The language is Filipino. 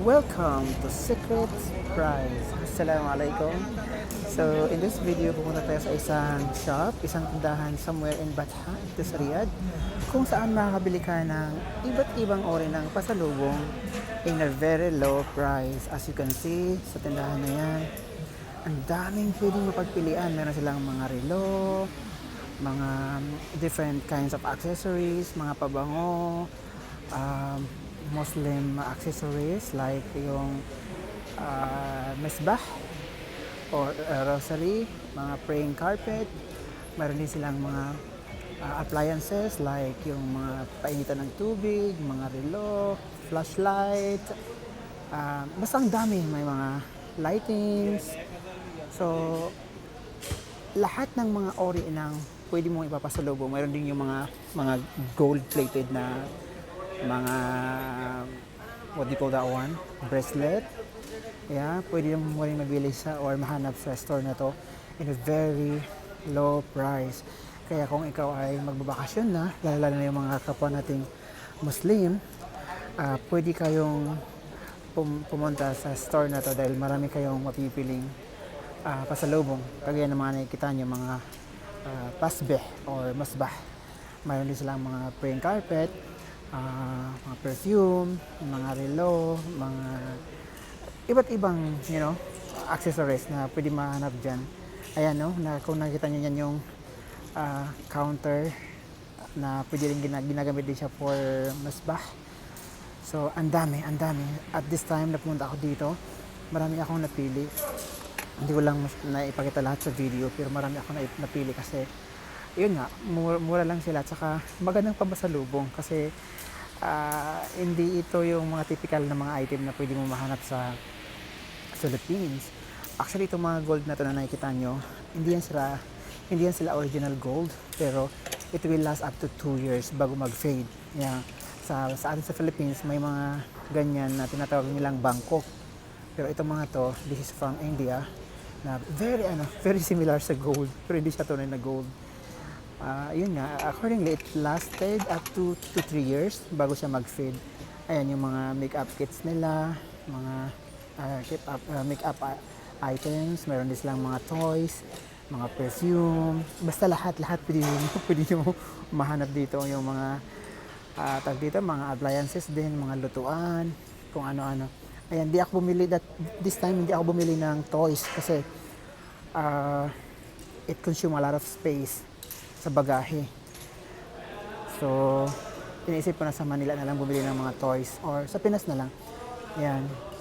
Welcome to Secret Prize. Assalamualaikum. So, in this video, pupunta tayo sa isang shop, isang tindahan somewhere in Batha, ito sa Riyadh, kung saan makakabili ka ng iba't ibang ori ng pasalubong in a very low price. As you can see, sa tindahan na yan, ang daming pwedeng mapagpilian. Meron silang mga relo, mga different kinds of accessories, mga pabango, um, Muslim accessories like yung uh, misbah or uh, rosary, mga praying carpet. Meron din silang mga uh, appliances like yung mga painitan ng tubig, mga relo, flashlight. Uh, basta ang dami. May mga lightings. So, lahat ng mga ori ng pwede mong ipapasalubong. Mayroon din yung mga mga gold-plated na mga what do you call that one? Bracelet. Yeah, pwede mo rin mabili sa or mahanap sa store na to in a very low price. Kaya kung ikaw ay magbabakasyon na, lalo na yung mga kapwa nating Muslim, ah, pwede kayong pum- pumunta sa store na to dahil marami kayong mapipiling ah, pasalubong. Kagaya ng mga nakikita nyo, mga ah, pasbeh or masbah. Mayroon din silang mga praying carpet, ah, mga perfume, mga relo, mga iba't ibang, you know, accessories na pwede mahanap dyan. Ayan, no, na, kung nakita nyo yan yung ah, counter na pwede rin gina- ginagamit din siya for masbah. So, ang dami, ang dami. At this time na pumunta ako dito, marami akong napili. Hindi ko lang naipakita lahat sa video, pero marami akong napili kasi, yun nga, mura, lang sila. At saka, magandang pabasalubong kasi ah, hindi ito yung mga typical na mga item na pwede mo mahanap sa Philippines. Actually, itong mga gold na to na nakikita nyo, hindi yan sila, hindi yan sila original gold, pero it will last up to 2 years bago mag-fade. Yeah. Sa, sa atin sa Philippines, may mga ganyan na tinatawag nilang Bangkok. Pero itong mga to, this is from India, na very, ano, very similar sa gold, pero hindi siya tunay na gold. Ah, yun nga, accordingly, it lasted up to 2-3 years bago siya mag-fade. Ayan, yung mga makeup kits nila, mga ah, keep up, ah, makeup items, meron din silang mga toys, mga perfume, basta lahat, lahat pwede nyo, pwede nyo mahanap dito yung mga uh, tag dito, mga appliances din, mga lutuan, kung ano-ano. Ayan, di ako bumili that this time hindi ako bumili ng toys kasi ah, it consume a lot of space sa bagahe. So, iniisip ko na sa Manila na lang bumili ng mga toys or sa Pinas na lang. Ayan.